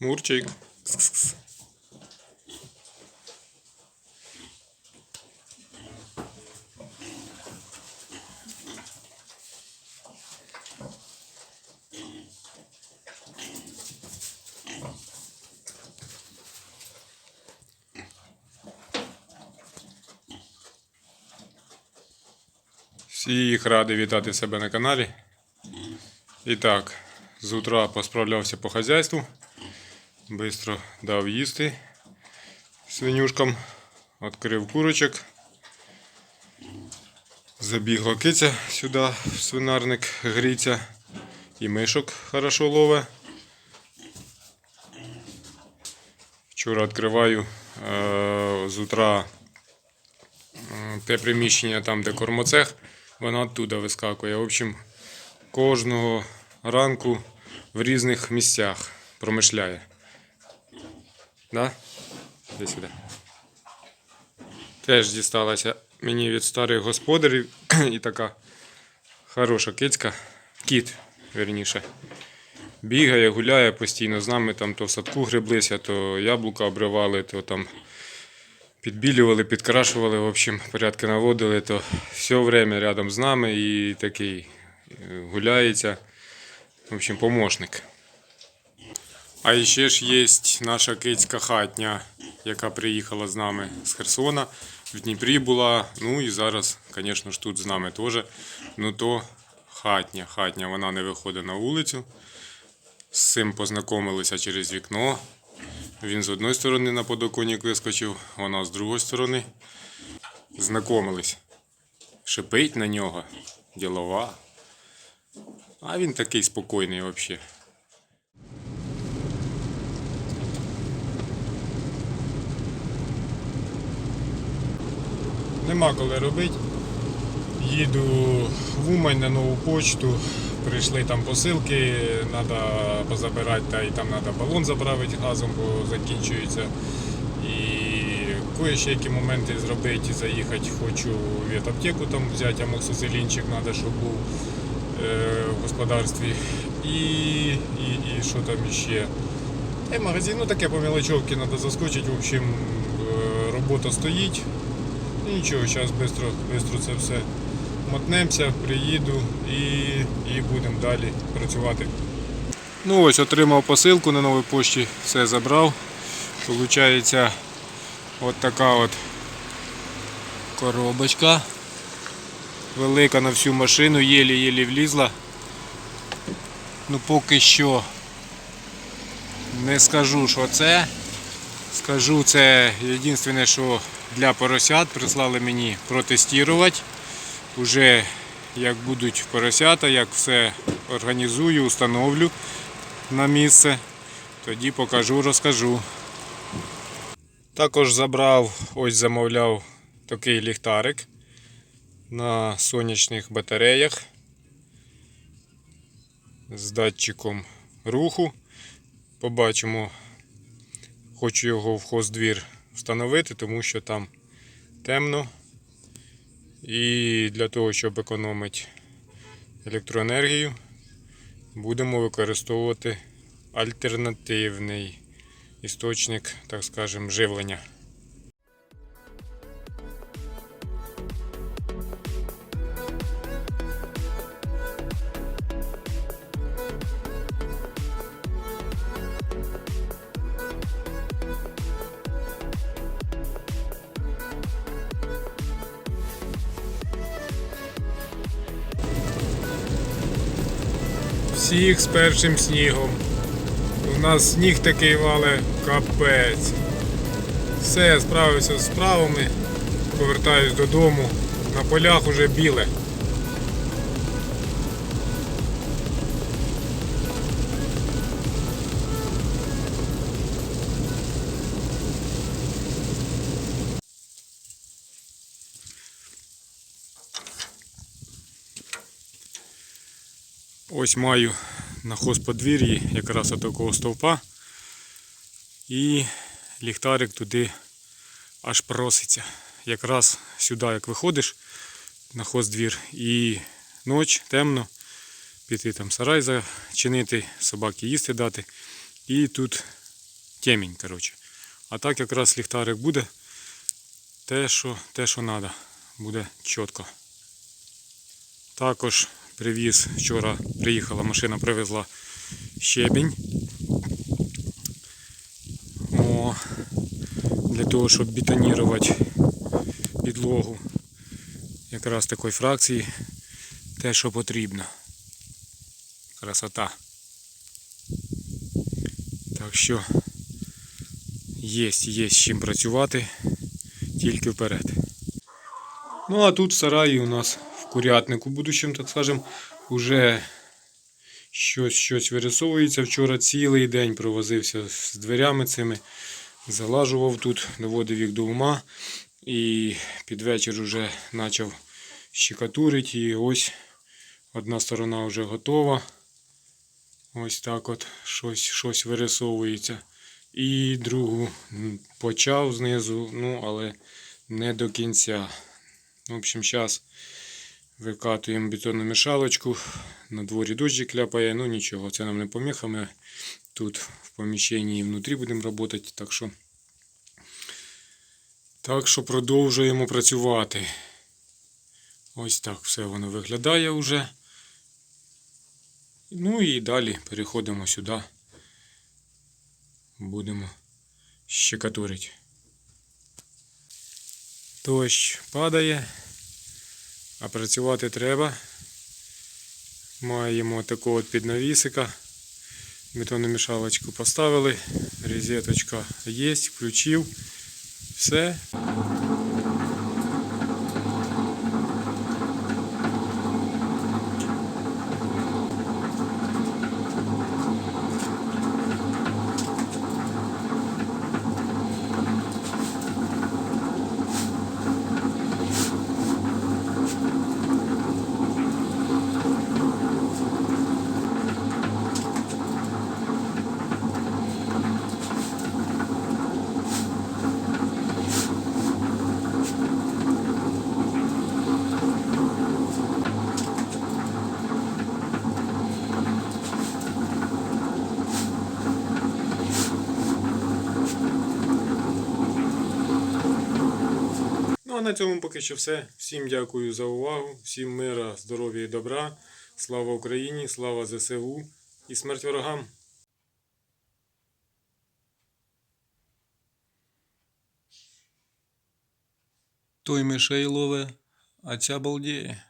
Мурчик. Кс-кс-кс. Всіх радий вітати себе на каналі. І так, з утра посправлявся по хазяйству. Бистро дав їсти свинюшкам, відкрив курочок. Забігла киця сюди в свинарник гріться. І мишок хорошо лове. Вчора відкриваю е, з утра е, те приміщення там, де кормоцех, вона оттуда вискакує. В общем, кожного ранку в різних місцях промишляє. Да? Іди сюди. Теж дісталася мені від старих господарів і така хороша кицька, кіт, верніше. Бігає, гуляє постійно з нами, там то в садку греблися, то яблука обривали, то там підбілювали, підкрашували, в общем, порядки наводили, то все время рядом з нами і такий е, гуляється. В общем, помощник. А ще ж є наша кицька хатня, яка приїхала з нами з Херсона. В Дніпрі була, ну і зараз, звісно ж, тут з нами теж. Ну то хатня, хатня, вона не виходить на вулицю. З цим познайомилися через вікно. Він з одної сторони на подоконник вискочив, вона з другої сторони. Знайомились. Шипить на нього, ділова. А він такий спокійний взагалі. Нема коли робити. Їду в Умань на нову почту. Прийшли там посилки, треба позабирати, та і там треба балон заправити газом, бо закінчується. І кое ще які моменти зробити, заїхати хочу в ветаптеку там взяти амоксицилінчик, треба, щоб був е, в господарстві. І, і, і що там ще. Та й магазин, ну таке по мелочовці треба заскочити. В общем, е, робота стоїть. Нічого, зараз швидко, швидко це все мотнемося, приїду і, і будемо далі працювати. Ну ось отримав посилку на новій пошті, все забрав. Получається от така от коробочка. Велика на всю машину, єлі-єлі влізла. Ну поки що не скажу, що це. Скажу, це єдине, що для поросят прислали мені протестувати. Уже як будуть поросята, як все організую, установлю на місце, тоді покажу, розкажу. Також забрав, ось замовляв такий ліхтарик на сонячних батареях з датчиком руху. Побачимо, хочу його в хоздвір встановити, тому що там темно. І для того, щоб економити електроенергію, будемо використовувати альтернативний істочник, так скажемо, живлення. Всіх з першим снігом. У нас сніг такий вале капець. Все, справився з справами, повертаюсь додому. На полях уже біле. Ось маю на хозподвір'ї якраз отакого стовпа. І ліхтарик туди аж проситься. Якраз сюди, як виходиш на хоздвір і ніч, темно, піти там сарай зачинити, собаки їсти дати. І тут темінь, коротше. А так якраз ліхтарик буде те, що те, що треба, буде чітко. Також привіз вчора, приїхала машина, привезла щебінь. О, для того, щоб бетонувати підлогу. Якраз такої фракції те, що потрібно. Красота. Так що є, є з чим працювати, тільки вперед. Ну а тут в сараї у нас курятнику, будущем, так скажем, уже щось, щось вирисовується. Вчора цілий день провозився з дверями цими, залажував тут, доводив їх до ума. І під вечір вже почав щекатурити. І ось одна сторона вже готова. Ось так от щось, щось вирисовується. І другу почав знизу, ну але не до кінця. В общем, зараз викатуємо бетонну мішалочку. На дворі дощик кляпає, ну нічого, це нам не поміха. Ми тут в поміщенні і внутрі будемо працювати, так що. Так що продовжуємо працювати. Ось так все воно виглядає вже. Ну і далі переходимо сюди. Будемо щекатурити. Дощ падає, а працювати треба. Маємо такого піднавісика. Бетонну мішалочку поставили, розеточка є, включив. Все. А на цьому поки що все. Всім дякую за увагу, всім мира, здоров'я і добра. Слава Україні, слава ЗСУ і смерть ворогам. Той мишей лове, а ця балдіє.